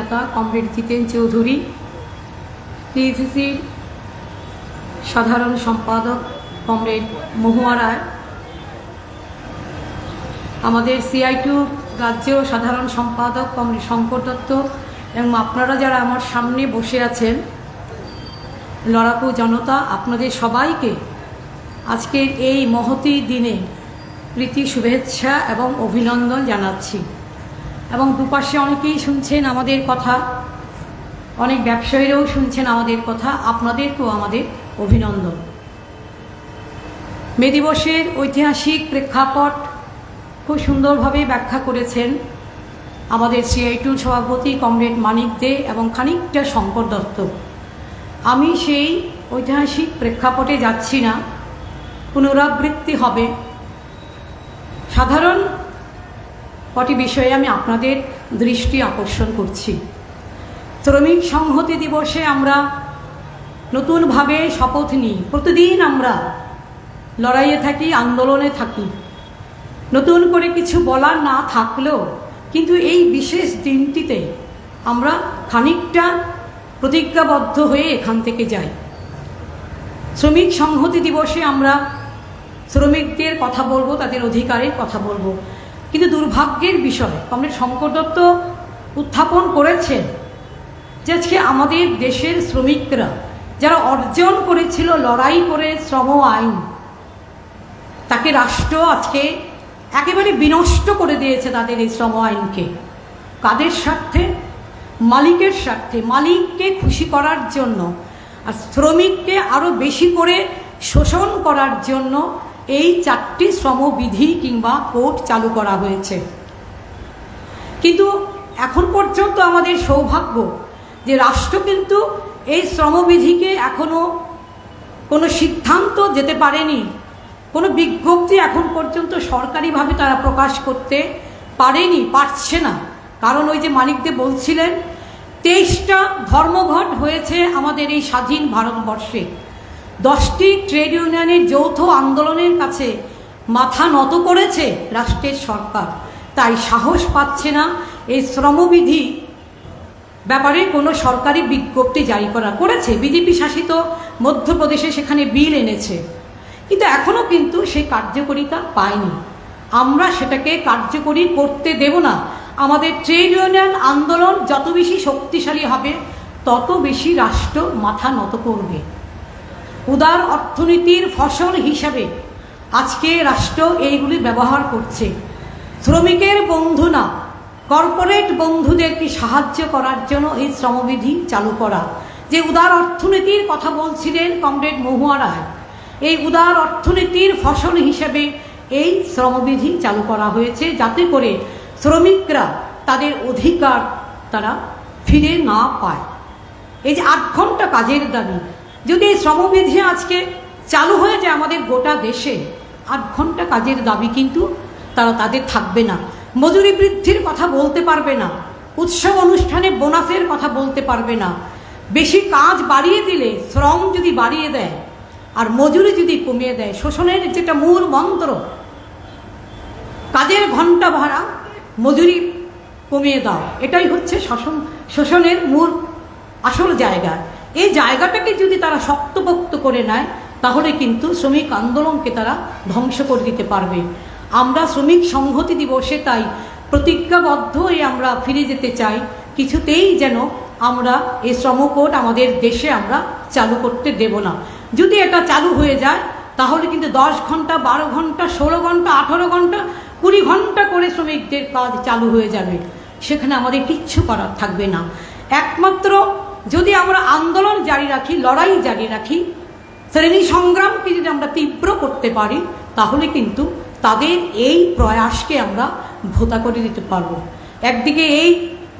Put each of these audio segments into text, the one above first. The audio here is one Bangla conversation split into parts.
নেতা কমরেড জিতেন চৌধুরী। টিএসিসির সাধারণ সম্পাদক কমরেড মহুয়া রায়। আমাদের সিআই টু রাজ্য সাধারণ সম্পাদক কমরেড শঙ্কর দত্ত এবং আপনারা যারা আমার সামনে বসে আছেন, লড়াকু জনতা, আপনাদের সবাইকে আজকের এই মহতি দিনে প্রীতি শুভেচ্ছা এবং অভিনন্দন জানাচ্ছি। এবং দুপাশে অনেকেই শুনছেন আমাদের কথা, অনেক ব্যবসায়ীরাও শুনছেন আমাদের কথা, আপনাদেরকেও আমাদের অভিনন্দন। মে দিবসের ঐতিহাসিক প্রেক্ষাপট খুব সুন্দরভাবে ব্যাখ্যা করেছেন আমাদের সিআইটুর সভাপতি কমরেড মানিক দে এবং খানিকটা শঙ্কর দত্ত। আমি সেই ঐতিহাসিক প্রেক্ষাপটে যাচ্ছি না, পুনরাবৃত্তি হবে। সাধারণ কটি বিষয়ে আমি আপনাদের দৃষ্টি আকর্ষণ করছি। শ্রমিক সংহতি দিবসে আমরা নতুনভাবে শপথ নিই। প্রতিদিন আমরা লড়াইয়ে থাকি, আন্দোলনে থাকি। নতুন করে কিছু বলার না থাকলেও কিন্তু এই বিশেষ দিনটিতে আমরা খানিকটা প্রতিজ্ঞাবদ্ধ হয়ে এখান থেকে যাই। শ্রমিক সংহতি দিবসে আমরা শ্রমিকদের কথা বলব, তাদের অধিকারের কথা বলব। কিন্তু দুর্ভাগ্যের বিষয়, কমরেড শঙ্কর দত্ত উত্থাপন করেছেন যে আজকে আমাদের দেশের শ্রমিকরা, যারা অর্জন করেছিল, লড়াই করে শ্রম আইন, তাকে রাষ্ট্র আজকে একেবারে বিনষ্ট করে দিয়েছে তাদের এই শ্রম আইনকে। কাদের স্বার্থে? মালিকের স্বার্থে। মালিককে খুশি করার জন্য আর শ্রমিককে আরও বেশি করে শোষণ করার জন্য এই চারটি শ্রমবিধি কিংবা কোড চালু করা হয়েছে। কিন্তু এখন পর্যন্ত আমাদের সৌভাগ্য যে রাষ্ট্র কিন্তু এই শ্রমবিধিকে এখনও কোনো সিদ্ধান্ত যেতে পারেনি, কোনো বিজ্ঞপ্তি এখন পর্যন্ত সরকারিভাবে তারা প্রকাশ করতে পারেনি, পারছে না। কারণ ওই যে মানিকদে বলছিলেন, তেইশটা ধর্মঘট হয়েছে আমাদের এই স্বাধীন ভারতবর্ষে। দশটি ট্রেড ইউনিয়নের যৌথ আন্দোলনের কাছে মাথা নত করেছে রাষ্ট্রের সরকার। তাই সাহস পাচ্ছে না এই শ্রমবিধি ব্যাপারে কোনো সরকারি বিজ্ঞপ্তি জারি করা করেছে। বিজেপি শাসিত মধ্যপ্রদেশে সেখানে বিল এনেছে। কিন্তু এখনও কিন্তু সেই কার্যকরিতা পায়নি। আমরা সেটাকে কার্যকরী করতে দেব না। আমাদের ট্রেড ইউনিয়ন আন্দোলন যত বেশি শক্তিশালী হবে, তত বেশি রাষ্ট্র মাথা নত করবে। উদার অর্থনীতির ফসল হিসাবে আজকে রাষ্ট্র এইগুলি ব্যবহার করছে। শ্রমিকের বন্ধু না, কর্পোরেট বন্ধুদেরকে সাহায্য করার জন্য এই শ্রমবিধি চালু করা? যে উদার অর্থনীতির কথা বলছিলেন কমরেড মহুয়া রায়, এই উদার অর্থনীতির ফসল হিসেবে এই শ্রমবিধি চালু করা হয়েছে যাতে করে শ্রমিকরা তাদের অধিকার তারা ফিরে না পায়। এই যে আট ঘণ্টা কাজের দাবি যদি এই শ্রমবিধি আজকে চালু হয়ে যায় আমাদের গোটা দেশে, আট ঘণ্টা কাজের দাবি কিন্তু তারা তাদের থাকবে না। মজুরি বৃদ্ধির কথা বলতে পারবে না। উৎসব অনুষ্ঠানে বোনাসের কথা বলতে পারবে না। বেশি কাজ বাড়িয়ে দিলে, শ্রম যদি বাড়িয়ে দেয়, আর মজুরি যদি কমিয়ে দেয়, শোষণের যেটা মূল মন্ত্র, কাজের ঘণ্টা ভাড়া, মজুরি কমিয়ে দাও। এটাই হচ্ছে শোষণ শোষণের মূল আসল জায়গা। এই জায়গাটাকে যদি তারা শক্তপোক্ত করে নেয়, তাহলে কিন্তু শ্রমিক আন্দোলনকে তারা ধ্বংস করে দিতে পারবে। আমরা শ্রমিক সংহতি দিবসে তাই প্রতিজ্ঞাবদ্ধ হয়ে আমরা ফিরে যেতে চাই। কিছুতেই যেন আমরা এই শ্রমকোট আমাদের দেশে আমরা চালু করতে দেব না। যদি এটা চালু হয়ে যায়, তাহলে কিন্তু দশ ঘণ্টা, বারো ঘণ্টা, ষোলো ঘণ্টা, আঠারো ঘণ্টা, কুড়ি ঘণ্টা করে শ্রমিকদের কাজ চালু হয়ে যাবে। সেখানে আমাদের কিচ্ছু করার থাকবে না। একমাত্র যদি আমরা আন্দোলন জারি রাখি, লড়াই জারি রাখি, শ্রেণি সংগ্রামকে যদি আমরা তীব্র করতে পারি, তাহলে কিন্তু তাদের এই প্রয়াসকে আমরা ভোতা করে দিতে পারব। একদিকে এই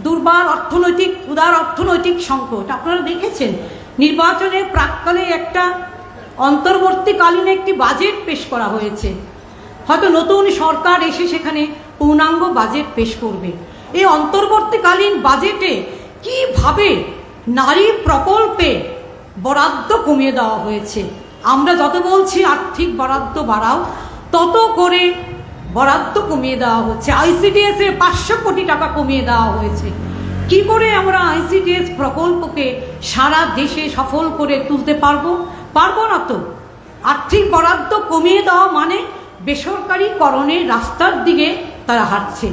দুর্বার অর্থনৈতিক, উদার অর্থনৈতিক সংকট। আপনারা দেখেছেন নির্বাচনের প্রাক্কালে একটা অন্তর্বর্তীকালীন একটি বাজেট পেশ করা হয়েছে। হয়তো নতুন সরকার এসে সেখানে পূর্ণাঙ্গ বাজেট পেশ করবে। এই অন্তর্বর্তীকালীন বাজেটে কীভাবে নারী প্রকল্পে বরাদ্দ কমিয়ে দেওয়া হয়েছে। আমরা যত বলছি আর্থিক বরাদ্দ বাড়াও, তত করে বরাদ্দ কমিয়ে দেওয়া হচ্ছে। আইসিডিএস এর পাঁচশো কোটি টাকা কমিয়ে দেওয়া হয়েছে। কি করে আমরা আইসিডিএস প্রকল্পকে সারা দেশে সফল করে তুলতে পারব? পারব না তো। আর্থিক বরাদ্দ কমিয়ে দেওয়া মানে বেসরকারিকরণের রাস্তার দিকে তারা হাঁটছে।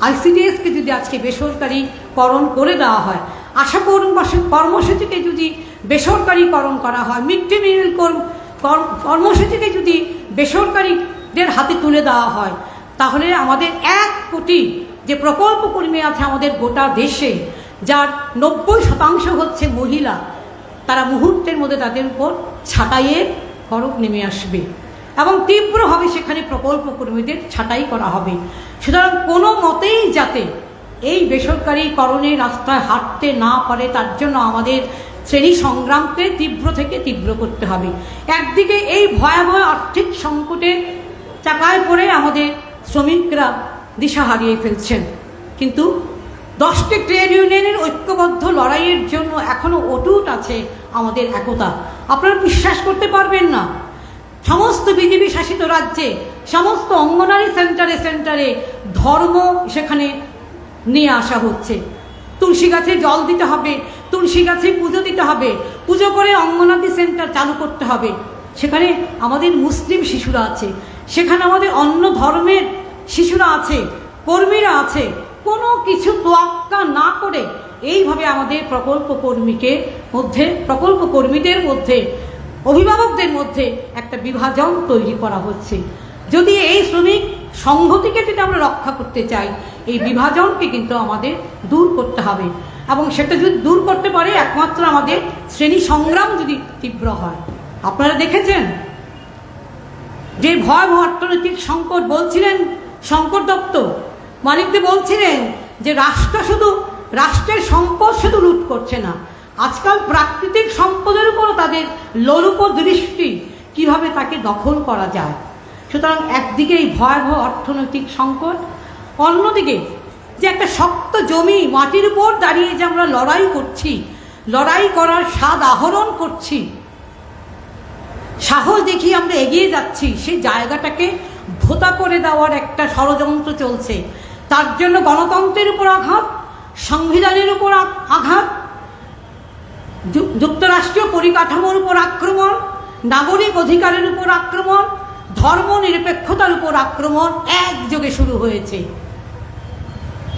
আইসিডিএসকে যদি আজকে বেসরকারিকরণ করে দেওয়া হয় আশা কর্মসূচি কর্মসূচিকে যদি বেসরকারিকরণ করা হয় মিড ডে মিল কর্মসূচিকে যদি বেসরকারিদের হাতে তুলে দেওয়া হয়, তাহলে আমাদের এক কোটি যে প্রকল্প কর্মী আছে আমাদের গোটা দেশে, যার নব্বই শতাংশ হচ্ছে মহিলা, তারা মুহূর্তের মধ্যে তাদের উপর ছাঁটাইয়ের খরচ নেমে আসবে এবং তীব্রভাবে সেখানে প্রকল্প কর্মীদের ছাঁটাই করা হবে। সুতরাং কোনো মতেই যাতে এই বেসরকারিকরণের রাস্তায় হাঁটতে না পারে, তার জন্য আমাদের শ্রেণি সংগ্রামকে তীব্র থেকে তীব্র করতে হবে। একদিকে এই ভয়াবহ আর্থিক সংকটের চাকায় পড়ে আমাদের শ্রমিকরা দিশা হারিয়ে ফেলছেন। কিন্তু দশটি ট্রেড ইউনিয়নের ঐক্যবদ্ধ লড়াইয়ের জন্য এখনও অটুট আছে আমাদের একতা। আপনারা বিশ্বাস করতে পারবেন না। সমস্ত বিজেপি শাসিত রাজ্যে, সমস্ত অঙ্গনারী সেন্টারে সেন্টারে ধর্ম সেখানে নিয়ে আসা হচ্ছে। তুলসী গাছে জল দিতে হবে, তুলসী গাছে পুজো দিতে হবে, পুজো করে অঙ্গনাদি সেন্টার চালু করতে হবে। সেখানে আমাদের মুসলিম শিশুরা আছে, সেখানে আমাদের অন্য ধর্মের শিশুরা আছে, কর্মীরা আছে। কোনো কিছু তোয়াক্কা না করে এইভাবে আমাদের প্রকল্প কর্মীকে মধ্যে, প্রকল্প কর্মীদের মধ্যে, অভিভাবকদের মধ্যে একটা বিভাজন তৈরি করা হচ্ছে। যদি এই শ্রমিক সংহতিকে যদি আমরা রক্ষা করতে চাই এই বিভাজনকে কিন্তু আমাদের দূর করতে হবে। এবং সেটা যদি দূর করতে পারে, একমাত্র আমাদের শ্রেণি সংগ্রাম যদি তীব্র হয়। আপনারা দেখেছেন? যে ভয়াবহ অর্থনৈতিক সংকট বলছিলেন শঙ্কর দত্ত, মানিকদে বলছিলেন যে রাষ্ট্র শুধু, রাষ্ট্রের সম্পদ শুধু লুট করছে না। আজকাল প্রাকৃতিক সম্পদের উপরও তাদের লোলুপ দৃষ্টি। কীভাবে তাকে দখল করা যায়? সুতরাং একদিকে এই ভয়াবহ অর্থনৈতিক সংকট অন্যদিকে, যে একটা শক্ত জমি মাটির উপর দাঁড়িয়ে যে আমরা লড়াই করছি, লড়াই করার স্বাদ আহরণ করছি, সাহস দেখি আমরা এগিয়ে যাচ্ছি, সেই জায়গাটাকে ভোতা করে দেওয়ার একটা ষড়যন্ত্র চলছে। তার জন্য গণতন্ত্রের উপর আঘাত, সংবিধানের উপর আঘাত যুক্তরাষ্ট্রীয় পরিকাঠামোর উপর আক্রমণ, নাগরিক অধিকারের উপর আক্রমণ ধর্ম নিরপেক্ষতার উপর আক্রমণ একযোগে শুরু হয়েছে।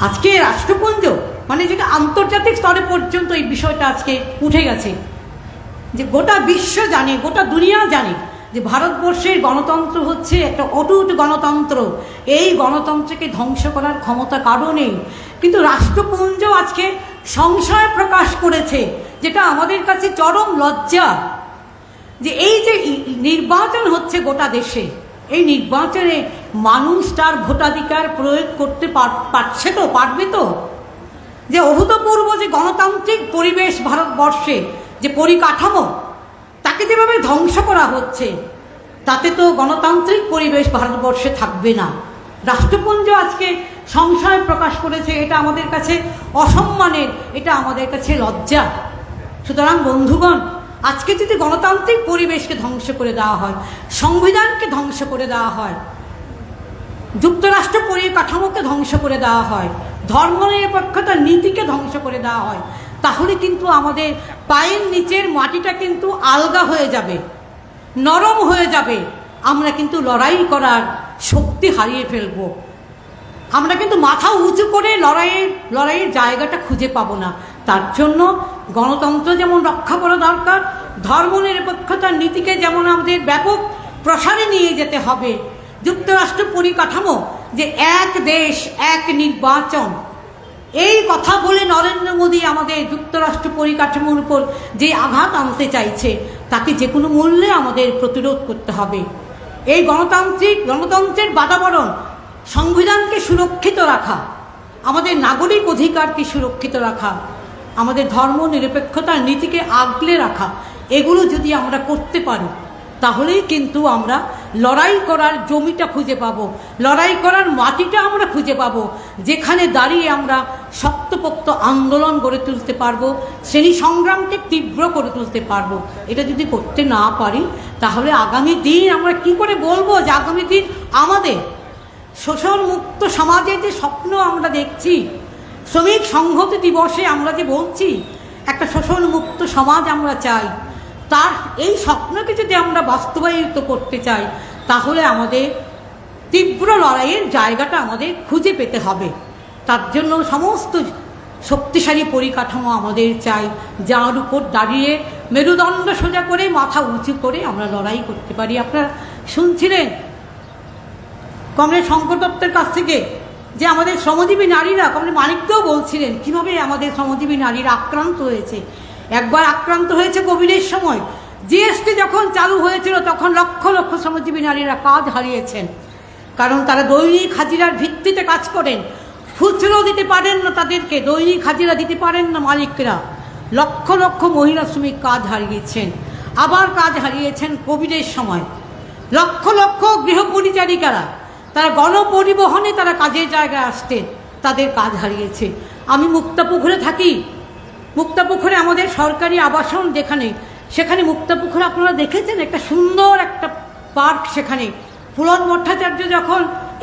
আজকে রাষ্ট্রপুঞ্জ মানে যেটা আন্তর্জাতিক স্তরে পর্যন্ত এই বিষয়টা আজকে উঠে গেছে। যে গোটা বিশ্ব জানে, গোটা দুনিয়া জানে যে ভারতবর্ষের গণতন্ত্র হচ্ছে একটা অটুট গণতন্ত্র। এই গণতন্ত্রকে ধ্বংস করার ক্ষমতা কারণেই কিন্তু রাষ্ট্রপুঞ্জ আজকে সংশয় প্রকাশ করেছে, যেটা আমাদের কাছে চরম লজ্জা। যে এই যে নির্বাচন হচ্ছে গোটা দেশে, এই নির্বাচনে মানুষ তার ভোটাধিকার প্রয়োগ করতে পারছে তো, পারবে তো? যে অভূতপূর্ব যে গণতান্ত্রিক পরিবেশ ভারতবর্ষে যে পরিকাঠামো, তাকে যেভাবে ধ্বংস করা হচ্ছে, তাতে তো গণতান্ত্রিক পরিবেশ ভারতবর্ষে থাকবে না। রাষ্ট্রপুঞ্জ আজকে সংশয় প্রকাশ করেছে, এটা আমাদের কাছে অসম্মানের, এটা আমাদের কাছে লজ্জা। সুতরাং বন্ধুগণ আজকে যদি গণতান্ত্রিক পরিবেশকে ধ্বংস করে দেওয়া হয়, সংবিধানকে ধ্বংস করে দেওয়া হয়, যুক্তরাষ্ট্র পরিকাঠামোকে ধ্বংস করে দেওয়া হয় ধর্মনিরপেক্ষতার নীতিকে ধ্বংস করে দেওয়া হয়, তাহলে কিন্তু আমাদের পায়ের নিচের মাটিটা কিন্তু আলগা হয়ে যাবে, নরম হয়ে যাবে। আমরা কিন্তু লড়াই করার শক্তি হারিয়ে ফেলব। আমরা কিন্তু মাথা উঁচু করে লড়াইয়ের লড়াইয়ের জায়গাটা খুঁজে পাবো না। তার জন্য গণতন্ত্র যেমন রক্ষা করা দরকার ধর্মনিরপেক্ষতার নীতিকে যেমন আমাদের ব্যাপক প্রসারে নিয়ে যেতে হবে, যুক্তরাষ্ট্র পরিকাঠামো যে এক দেশ, এক নির্বাচন। এই কথা বলে নরেন্দ্র মোদী আমাদের যুক্তরাষ্ট্র পরিকাঠামোর উপর যে আঘাত আনতে চাইছে, তাকে যে কোনো মূল্যে আমাদের প্রতিরোধ করতে হবে। এই গণতান্ত্রিক, গণতন্ত্রের বাতাবরণ সংবিধানকে সুরক্ষিত রাখা, আমাদের নাগরিক অধিকারকে সুরক্ষিত রাখা আমাদের ধর্ম নিরপেক্ষতার নীতিকে আগলে রাখা, এগুলো যদি আমরা করতে পারি, তাহলেই কিন্তু আমরা লড়াই করার জমিটা খুঁজে পাবো, লড়াই করার মাটিটা আমরা খুঁজে পাবো, যেখানে দাঁড়িয়ে আমরা শক্তপোক্ত আন্দোলন গড়ে তুলতে পারব, শ্রেণি সংগ্রামকে তীব্র করে তুলতে পারব। এটা যদি করতে না পারি, তাহলে আগামী দিন আমরা কি করে বলব যে আগামী দিন আমাদের শোষণ মুক্ত সমাজের যে স্বপ্ন আমরা দেখছি শ্রমিক সংহতি দিবসে আমরা যে বলছি, একটা শোষণ মুক্ত সমাজ আমরা চাই। তার এই স্বপ্নকে যদি আমরা বাস্তবায়িত করতে চাই, তাহলে আমাদের তীব্র লড়াইয়ের জায়গাটা আমাদের খুঁজে পেতে হবে। তার জন্য সমস্ত শক্তিশালী পরিকাঠামো আমাদের চাই, যার উপর দাঁড়িয়ে মেরুদণ্ড সোজা করে, মাথা উঁচু করে আমরা লড়াই করতে পারি। আপনারা শুনছিলেন কমরেড শঙ্কর দত্তের কাছ থেকে? যে আমাদের শ্রমজীবী নারীরা কমরেড মানিককেও বলছিলেন, কীভাবে আমাদের শ্রমজীবী নারীরা আক্রান্ত হয়েছে? একবার আক্রান্ত হয়েছে কোভিডের সময়। জিএসটি যখন চালু হয়েছিল, তখন লক্ষ লক্ষ শ্রমজীবী নারীরা কাজ হারিয়েছেন। কারণ তারা দৈনিক হাজিরার ভিত্তিতে কাজ করেন। খুচরো দিতে পারেন না তাদেরকে, দৈনিক হাজিরা দিতে পারেন না মালিকরা। লক্ষ লক্ষ মহিলা শ্রমিক কাজ হারিয়েছেন। আবার কাজ হারিয়েছেন কোভিডের সময়। লক্ষ লক্ষ গৃহ পরিচারিকারা তারা গণপরিবহনে তারা কাজের জায়গায় আসতেন, তাদের কাজ হারিয়েছে। আমি মুক্তাপুকুরে থাকি। মুক্তাপুকুরে আমাদের সরকারি আবাসন যেখানে, সেখানে মুক্তাপুকুরে আপনারা দেখেছেন একটা সুন্দর একটা পার্ক সেখানে। পুলন ভট্টাচার্য যখন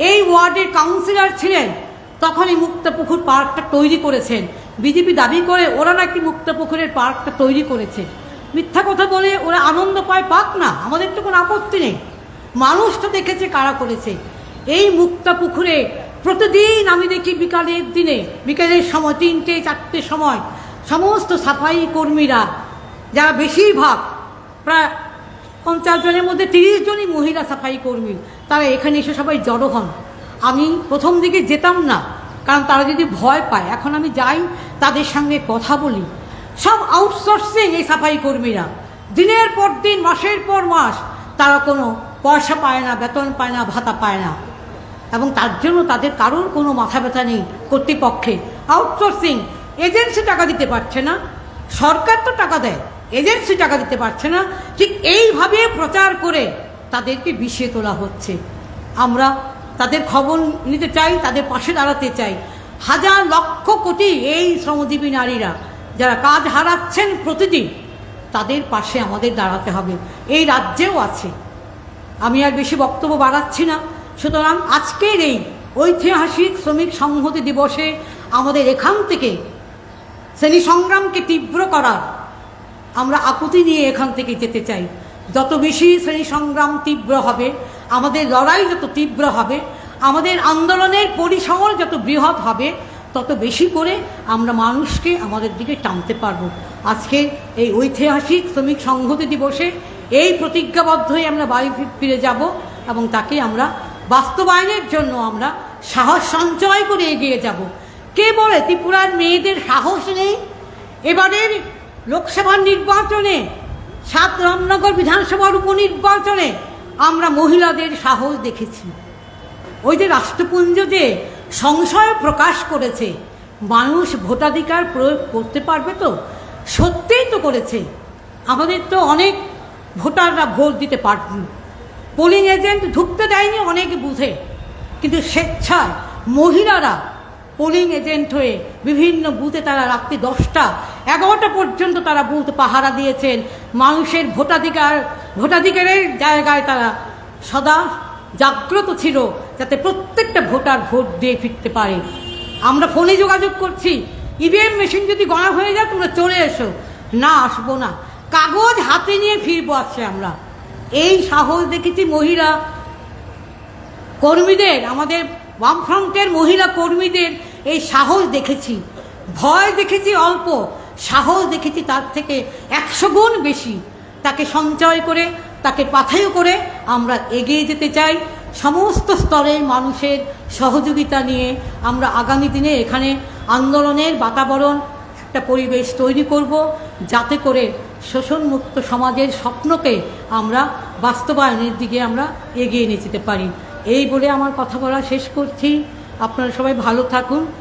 এই ওয়ার্ডের কাউন্সিলর ছিলেন, তখন এই মুক্তাপুকুর পার্কটা তৈরি করেছেন। বিজেপি দাবি করে ওরা নাকি মুক্তাপুকুরের পার্কটা তৈরি করেছে। মিথ্যা কথা বলে ওরা আনন্দ পায়, পাক না, আমাদের তো কোনো আপত্তি নেই। মানুষটা দেখেছে কারা করেছে। এই মুক্তা পুকুরে প্রতিদিন আমি দেখি বিকালের দিনে, বিকালের সময়, তিনটে, চারটে সময় সমস্ত সাফাই কর্মীরা, যারা বেশিরভাগ প্রায় পঞ্চাশ জনের মধ্যে তিরিশ জনই মহিলা সাফাই কর্মী, তারা এখানে এসে সবাই জড়ো হন। আমি প্রথম দিকে যেতাম না, কারণ তারা যদি ভয় পায়, এখন আমি যাই, তাদের সঙ্গে কথা বলি। সব আউটসোর্সিং এই সাফাই কর্মীরা। দিনের পর দিন, মাসের পর মাস, তারা কোনো পয়সা পায় না, বেতন পায় না, ভাতা পায় না। এবং তার জন্য তাদের কারোর কোনো মাথা ব্যথা নেই কর্তৃপক্ষে। আউটসোর্সিং, এজেন্সি টাকা দিতে পারছে না। সরকার তো টাকা দেয়, এজেন্সি টাকা দিতে পারছে না। ঠিক এইভাবে প্রচার করে তাদেরকে বিষিয়ে তোলা হচ্ছে। আমরা তাদের খবর নিতে চাই, তাদের পাশে দাঁড়াতে চাই। হাজার লক্ষ কোটি এই শ্রমজীবী নারীরা যারা কাজ হারাচ্ছেন প্রতিদিন, তাদের পাশে আমাদের দাঁড়াতে হবে। এই রাজ্যেও আছে। আমি আর বেশি বক্তব্য বাড়াচ্ছি না। সুতরাং আজকের এই ঐতিহাসিক শ্রমিক সংহতি দিবসে আমাদের এখান থেকে শ্রেণি সংগ্রামকে তীব্র করার আমরা আকুতি নিয়ে এখান থেকে যেতে চাই। যত বেশি শ্রেণি সংগ্রাম তীব্র হবে, আমাদের লড়াই যত তীব্র হবে, আমাদের আন্দোলনের পরিসর যত বৃহৎ হবে, তত বেশি করে আমরা মানুষকে আমাদের দিকে টানতে পারব। আজকে এই ঐতিহাসিক শ্রমিক সংহতি দিবসে এই প্রতিজ্ঞাবদ্ধ হয়ে আমরা বাড়ি ফিরে যাব এবং তাকে আমরা বাস্তবায়নের জন্য আমরা সাহস সঞ্চয় করে এগিয়ে যাব। কে বলে ত্রিপুরার মেয়েদের সাহস নেই? এবারের লোকসভা নির্বাচনে, সাত রামনগর বিধানসভার উপনির্বাচনে আমরা মহিলাদের সাহস দেখেছি। ওই যে রাষ্ট্রপুঞ্জ যে সংশয় প্রকাশ করেছে, মানুষ ভোটাধিকার প্রয়োগ করতে পারবে তো? সত্যিই তো করেছে। আমাদের তো অনেক ভোটাররা ভোট দিতে পারবে। পোলিং এজেন্ট ঢুকতে দেয়নি, অনেক বুঝে। কিন্তু স্বেচ্ছায় মহিলারা পোলিং এজেন্ট হয়ে বিভিন্ন বুথে তারা রাত্রি দশটা, এগারোটা পর্যন্ত তারা বুথ পাহারা দিয়েছেন। মানুষের ভোটাধিকার, ভোটাধিকারের জায়গায় তারা সদা জাগ্রত ছিল যাতে প্রত্যেকটা ভোটার ভোট দিয়ে ফিরতে পারে। আমরা ফোনে যোগাযোগ করছি ইভিএম মেশিন যদি গণা হয়ে যায়, তোমরা চলে এসো। না, আসব না। কাগজ হাতে নিয়ে ফিরবো আসছে আমরা। এই সাহস দেখেছি মহিলা কর্মীদের, আমাদের বামফ্রন্টের মহিলা কর্মীদের এই সাহস দেখেছি। ভয় দেখেছি অল্প, সাহস দেখেছি তার থেকে একশো গুণ বেশি। তাকে সঞ্চয় করে, তাকে পাথেয় করে আমরা এগিয়ে যেতে চাই। সমস্ত স্তরের মানুষের সহযোগিতা নিয়ে আমরা আগামী দিনে এখানে আন্দোলনের বাতাবরণ, একটা পরিবেশ তৈরি করব, যাতে করে শোষণমুক্ত সমাজের স্বপ্নকে আমরা বাস্তবায়নের দিকে আমরা এগিয়ে নিয়ে যেতে পারি। এই বলে আমার কথা বলা শেষ করছি। আপনারা সবাই ভালো থাকুন।